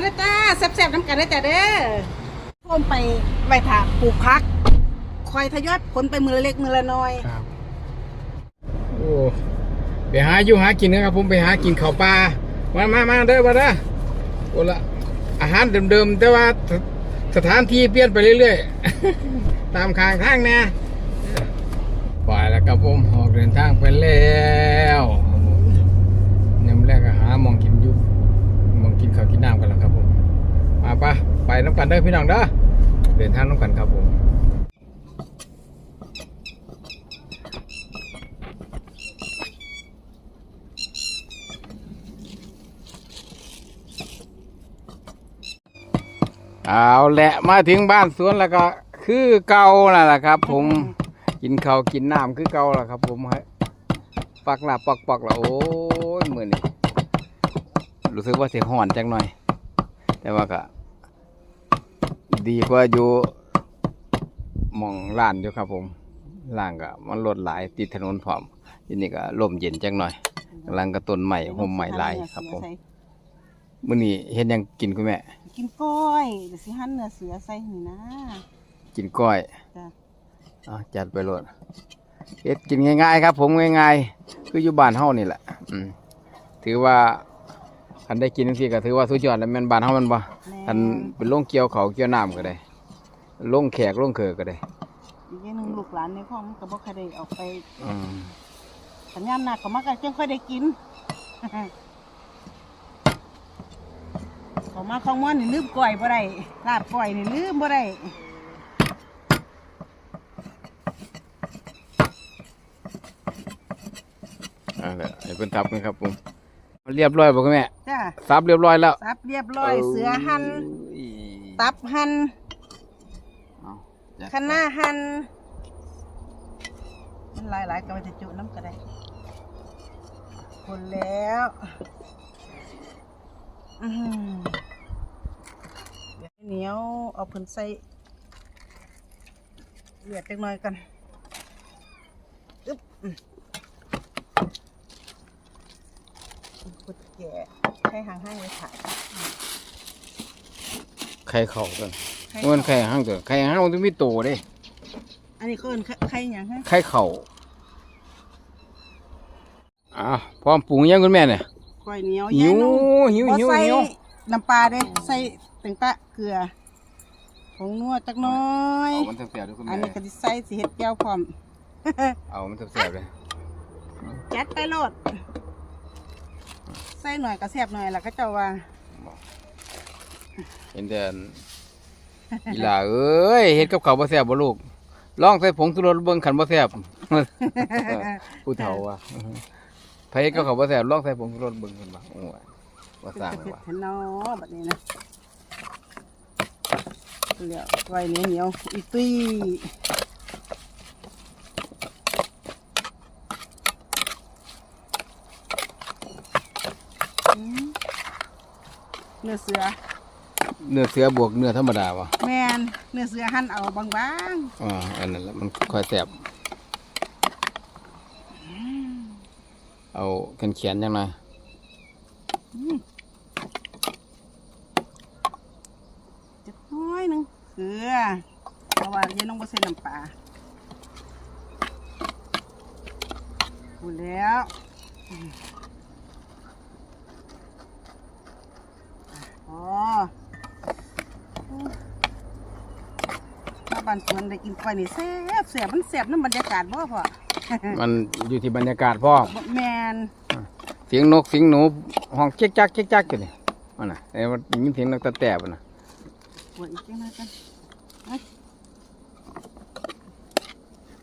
มาเด้อจ้าแซ่บๆน้ำกันเด้จ้าเด้อพ่มไปไปถาปลูกพัก คอยทยอยผลไปมือละเล็กมือละน้อยครับโอ้ไปหาอยู่หากินนะครับผมไปหากินข้าวปลามามามาเด้อมาเด้อโอ้ละอาหารเดิมๆแต่ว่าสถานที่เปลี่ยนไปเรื่อยๆ ตามข้างทางแน่ไปแล้วครับผมออกเดินทางไปแล้วครับผมยแรกก็หาหมองกินอยุบมองกินข้าวกินน้ำกันแล้วครับผม ปไปน้ำกันเด้อพี่น้องเด้อเดินทางน้ำกันครับผมเอาแหละมาถึงบ้านสวนแล้วก็คือเก่านั่นแหละครับ ผมกินข้าวกินน้ำคือเก่าแล้วครับ ผมให้ปักหน้าปักปักแล้วโอ้ยมือนี่รู้สึกว่าเสียห่อนจังหน่อย แต่ว่าก็ ดีกว่าอยู่หมองล้านอยู่ครับผมล่างก็มันรถหลายติดถนนพร้อมทีนี้ก็ลมเย็นจังหน่อยกำลังกระต้นใหม่ห่มใหม่หลายครับผมมื้อนี้เห็นยังกินคุณแม่ กินกล้อยเดี๋ยวสิหั่นเนื้อเสือใส่นี่นะ กินก้อยจ้ะเอาจัดไปโลดเฮ็ดกินง่ายๆครับ ผมง่ายๆ คืออยู่บ้านเฮานี่แหละอืมถือว่า คันได้กินจังซี่ก็ถือว่าสุดยอดแล้วแม่นบ้านเฮามันบ่แม่คันเป็นโรงเกี่ยวเขาวเกี่ยวน้ำก็ได้โรงแขกโรงเขอก็ได้ อีกอย่างหนึงลูกหลานในห้องมันก็บ่ค่อยได้ออกไปอืมสัญญามหนักก็มากันจังค่อยได้กิน เขามาของม่อนนี่ลืมก้อยบ่ได้ลาบก้อยนี่ลืมบ่ได้เอาละให้เพิ่นทับกันครับผม เรียบร้อยบ่คุณแม่จ้าซับเรียบร้อยแล้วซับเรียบร้อย เสือหั่นเอ้ยตับหั่นเอาจัดคะน้าหั่นมันหลายๆก็ไปจะจุน้ำก็ได้คนแล้วอื้อหือเดี๋ยวให้เหนียวเอาเพิ่นใส่เลือดจักหน่อยกันอึ๊บอืม ขุดแก่ให้ห่างๆไว้ถ่ายไข่เข่าตัวให้มันไข่ห้างตัวไข่ห้างมันต้องมีโตเด้อันนี้ก็เอิ้นไข่หยังฮะไข่เข่าอ่าพร้อมปรุงยังคุณแม่เนี่ยก้อยเหนียวหิวนุ่มหิวบ่หิวใส่หิวน้ำปลาเด้ใส่ตึงตะเกลือผงนัวจักหน้อย เอามันแซ่บๆด้วยคุณอันแม่นี้ก็สิใส่สิเฮ็ดแก้วพร้อม เอามันแซ่บๆเลยจัดไปโลด ใส่หน่อยก็แซ่บหน่อยแล้วก็เจ้าว่าเห็นแต่อีหล่าเอ้ยเฮ็ดกับข้าวบ่แซ่บบ่ลูกลองใส่ผงชูรสเบิ่งคันบ่แซ่บ ผู้เฒ่าว่ะไผเฮ็ดกับข้าวบ่แซ่บลองใส่ผงชูรสเบิ่งเพิ่นว่าโอ้ยบ่เป็นสร้างตะเลยเผ็ดว่ะแท้เนาะบัดนี้นะเหลียวไว้เหนียวเหนียวๆอีตุ้ยอืมเนื้อเสือ เนื้อเสือบวกเนื้อธรรมดาวะแมนเนื้อเสือหั่นเอาบางอ่าอันนั้นแหละมันค่อยแซ่บเอาเขียนๆจังหน่อยๆจะน้อยหนึงเกลือเพราะว่าเย็นต้องบ่ใส่น้ำปลาพูดแล้ว มอ๋อมาบ้านสวนได้กินกล้อยนี่แซ่บแซ่บมันแซ่บน้ำบรรยากาศบ่พ่อมันอยู่ที่บรรยากาศพ่อบ่แมนเสียงนกเสียงหนูห้องเจ๊กจักเจ๊กจักอยู่นี่มันน่ะไอ้มันยินเสียงนกตะแตบน่ะปวดอีกจังเลยกันเอ้ย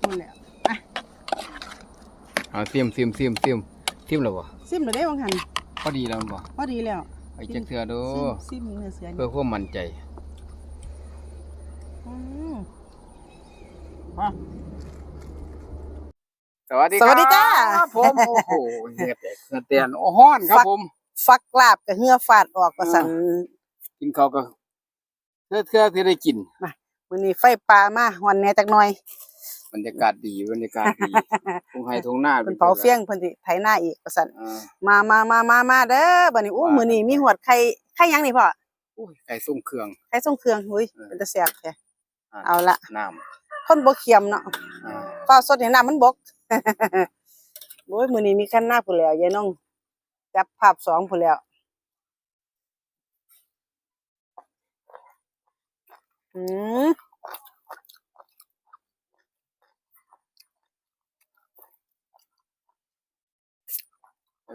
พูดแล้วอะเอาซิมซิมซิมซิมซิมแล้วบ่ซิมเลยได้บางหันพอดีแล้วบ่พอดีแล้ว ไอ้จักเทื่อดูซิมซิมเนื้อเสือเพื่อความมั่นใจอืมว้าสวัสดีสวัสดีจ้า ครับผมโอ้โหเฮ็ดแต่เฮ็ดแต่โอ้ฮ้อนครับผม ฟักลาบกับเหือฟาดออกประสันกินข้าวก็เทื่อเทื่อที่ได้กินมื้อนี้ไฟปลามาหอนแหน่จักหน่อย บรรยากาศดีบรรยากาศดีทุ่งไห้ทุ่งนาเพิ่นเผาเฟียงเพิ่นสิไถหน้าอีกประสันอ่ามามามามามาเด้อบัดนี้อู้ว่ามื้อนี้มีหวดไข่ไข่หยังนี่พ่ออุ้ยไก่ส้มเครื่องไข่ส่งเครื่องหุ้ยเออเป็นตะแซ่บแท้อะเอาละน้คนบ่เค็มเนาะำอ่าฟ้าสดเห็นน้ำมันบกโอ้ยมื้อนี้มีขั้นหน้าพุ่นแล้วยายน้องจับภาพสองพุ่นแล้วอืม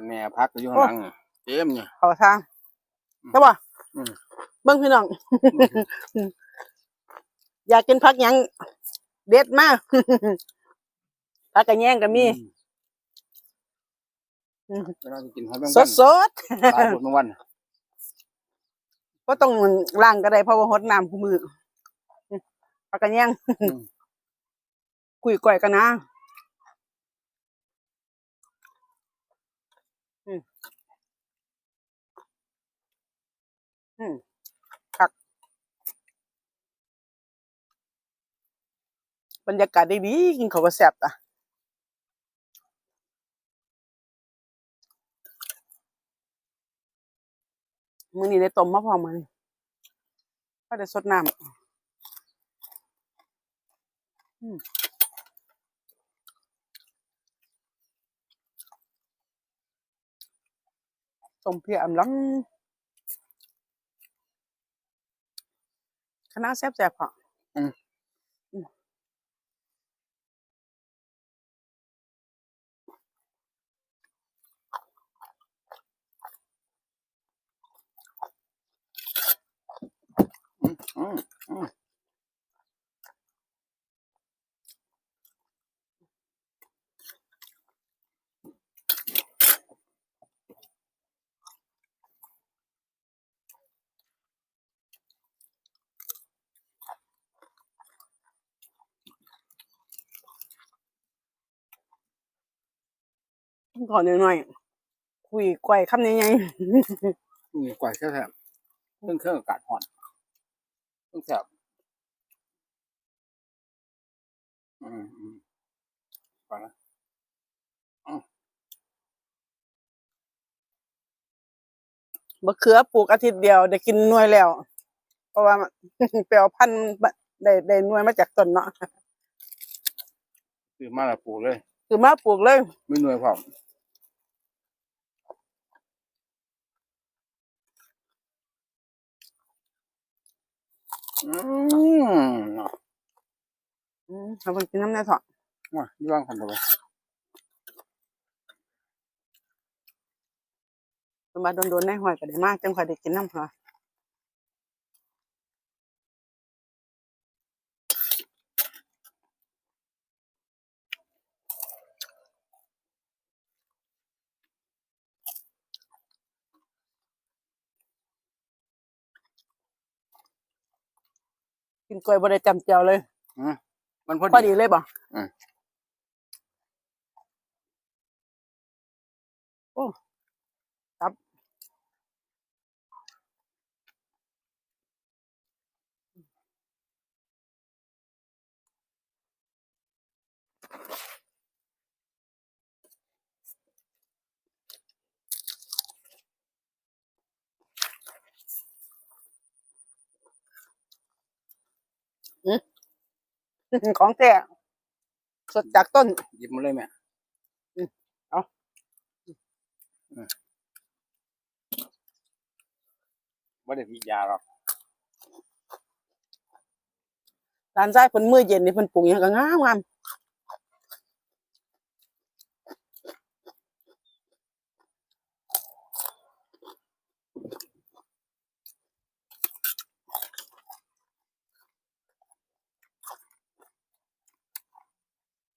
แม่พักอยู่ข้างหลังนี่เต็มเนี่ย เข้าทางใช่ป่ะอืม เบิ่งพี่น้อง อยากกินผักหยัง เด็ดมากผักกระแยงก็มี อืม เวลาจะกินหอยแมงสวัดนสดตายหมดเมื่อวันๆก็ต้องล้างก็ได้เพราะว่าหดน้ำคู่มือผักกระแยงอืมคุยก่อยกันนะ อืมคักบรรยากาศดีๆกินข้าวก็แซ่บอะมื้อนี้ได้ต้มมาพร้อมมันก็ได้สดน้ำอืมต้มเพียอำลัง คณะแซ่บแซ่บค่ะ อืมอืมอืม ก่อนหน่อยๆคุยก่อยคำยังไงนี่กว่าแค่แถบเครื่องเครื่องอากาศห่อนเครื่องแถบอืมอืมไปละมะเขือปลูกอาทิตย์เดียวได้กินหน่วยแล้ว เพราะว่าเปลวพันธุ์บะได้ได้หน่วยมาจากต้นเนาะคือมาและปลูกเลย คือมาปลูกเลย ไม่หน่วยพร้อม อืมเนาะอืมเอาไปกินน้ำแน่เถอะว่าที่ว่างกันตัวไปเป็นมาโดนๆในหอยก็ได้มากจังค่อยได้กินน้ำค่ะ กินกล้วยบ่ได้จำเจียวเลยมันพอพอดีดี เลยบ่อืม โอ้ ของแท้สดจากต้น หยิบมาเลยแม่อืมเอาอืมไม่ได้มียาหรอกร้านซ้ายเพิ่นมื้อเย็นนี่เพิ่นปรุงหยังก็งามงาม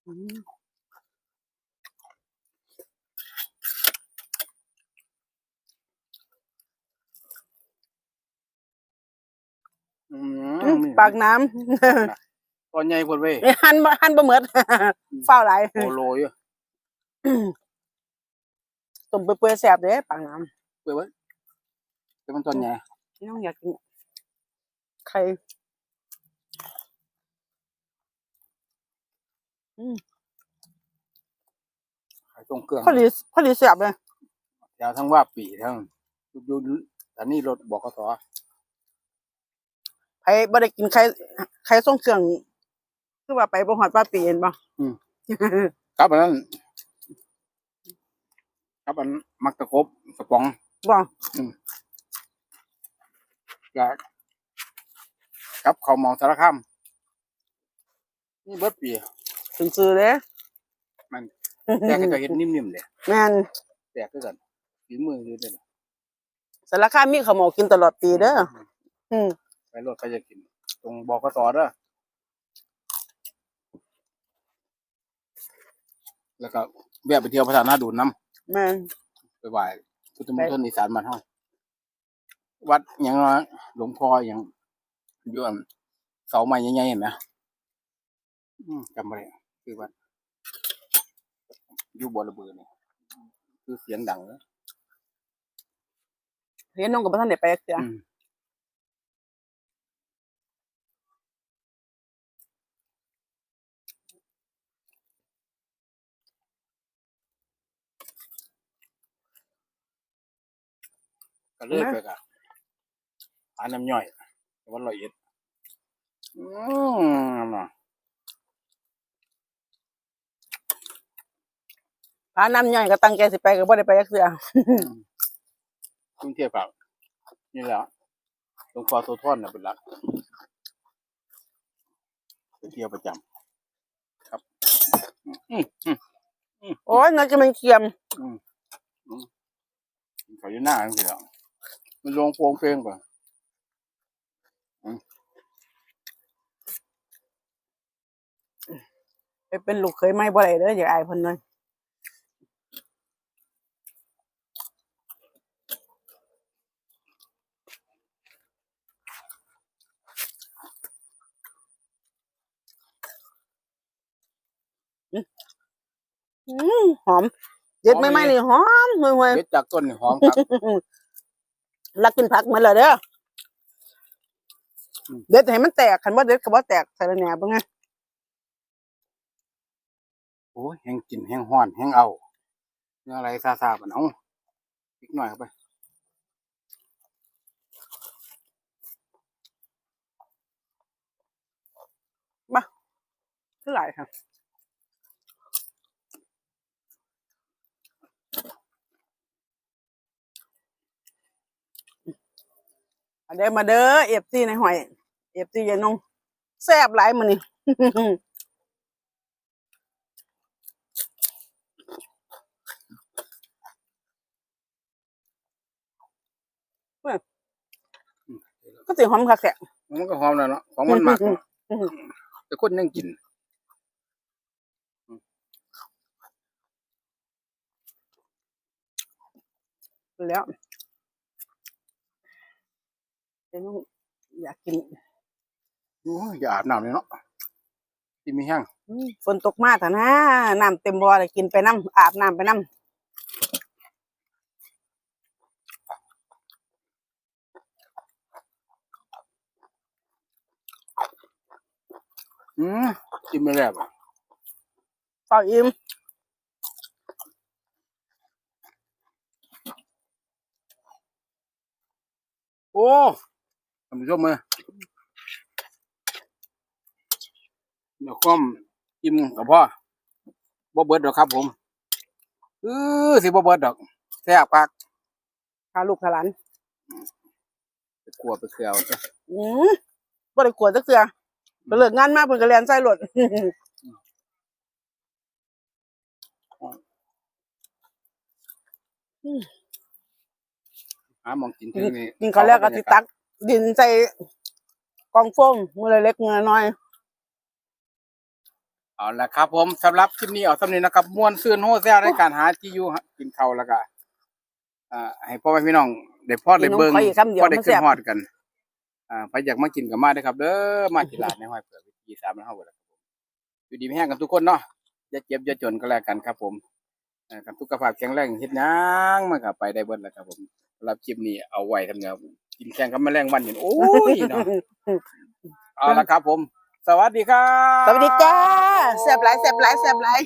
อืม อื อืมมปากน้ำตอนใหญ่พดเว้ยหันบ่หันบ่เหมือดเฝ้าวหลายโอโลอยู่ต้มเปื่อยๆแซ่บเด้ปากน้เปิดไว้เป็นมันตอนใหญ่ำพี่น้องอยากกินไข่ขายตรงเครื่องพอดีพอดีแซ่บเลยยาวทั้งว่าปีทั้งดูดูอันนี้รถบอกกส ไผบ่ได้กินไข่ไข่ส่งเครื่อง คือว่าไปบ่ฮอดป้าปีเห็นบ่ครับอันนั้นครับอันมักตะกบสปองบ่กับกับข้าวเมาสารคามนี่เบิดปี ถึงซื้อเด้มันแต่ก็จะเห็นนิ่มๆเลยแม่นแตกคือกันฝีมือคือเด้อสารคามมีข้าวหมอกินตลอดปีเด้ออืม ไปรถก็จะกิน ตรงบกสเด้อแล้วก็แวะไปเที่ยวพระธาตุนาดูนน้ำแม่นไปไหว้พุทธมณฑลอีสานบ้านเฮาวัดหยังวะหลวงพ่อหยังอยู่อันเสาไม้ใหญ่ๆเห็นไหมอืมจำไม่ได้คือวัดอยู่บัวระเบือเนี่ยคือเสียงดังเลยเรียนน้องก็บ่ทันได้ไปจักเทื่ออืม ก็เลยไปกับหาน้ำย่อยวันละเอียดอืมน่ะพาน้ำย่อยก็ตั้งใจสิไปก็บ่ได้ไปจักเทื่อกรุงเทพครับนี่แหละหลวงพ่อโสธรน่ะเป็นหลักไปเที่ยวประจำครับอืมอืมโอ้ยน่าจะมันเคียมเขาอยู่หน้าจังซี่แหล้ว มันลงโปรงเพลงป่ะไปเป็นลูกเคยไม่บ่ได้เด้ออย่าอายเพิ่นเลยอืมหอม เด็ดไม่ไม่นี่หอมห่วยเด็ดจากต้นนี่หอมครับๆ รักกินผักเหมือนเลยเด้ออมเด็ดให้มันแตกคันว่าเด็ดก็บ่แตกใส่ละแหน่บ่ไงโอ้ยแห้งกินแห้งห้อนแห้งเอาเนื้ออะไรซาซาๆปะเนาะอีกหน่อยเข้าไปคือหลายค่ะ มาเด้อมาเด้อเอฟซีในหอยเอฟซียายนงแซ่บหลายมื้อนี้ก็สิหอมคักแท้มันก็หอมแล้วเนาะของมันมากเนาะแต่คนยังกินแล้ว ยายนงอยากกินโอ้ยอย่าอาบน้ำเลยเนาะที่มีแห้งอืมฝนตกมากอะนะน้ำเต็มบ่อเลยกินไปน้ำอาบน้ำไปน้อืมกินไม่แล้วอะำเปล่าอิ่มโอ้ ท่านผู้ชมเลยเดี๋ยวก้มกินกับพ่อบ่เบิดดอกครับ ผมเออสิบ่เบิดดอกแซ่บคักพาลูกพาหลานไปกลัวไปเกลียวจ้ะอืมบ่ได้กวดจักเทื่อไปเลิกงานมาเพิ่นก็เรียนใส่รถหาหมองกินถึงนี่กินข้าวแรกก็สิตัก ดินใส่กองโฟมมื้อละเล็กมื้อละน้อยเอาละครับ ผมสำหรับคลิปนี้เอาสำนี้นะครับม่วนซื่นโฮแซ่ในการหาที่อยู่หากินข้าวแล้วก็อ่าให้พ่อแม่พี่น้องได้พอดได้เบิ่งขออีกคำเดียว พอได้มันขึ้แซ่นบฮอดกัน อ่าใครอยากมากินก็มาได้อครับ เด้อมาที่ร้านในห้อยเปิดวิธีสามเฮาเบิดแล้วครับผมอยู่ดีมีแห้งกันทุกคนเนาะอย่าเจ็บอย่าจนก็แล้วกันครับ ผมอ่ากับสุขภาพแข็งแรงเฮ็ดหยังมันก็ไปได้เบิดแล้วครับ ผมสำหรับคลิปนี้เอาไว้ทำเนีย กินแข่งกับแมลงวันนี่โอ้ยเนาะเอาละครับผม สวัสดีครับ สวัสดีจ้าแซ่บหลายแซ่บหลายแซ่บหลาย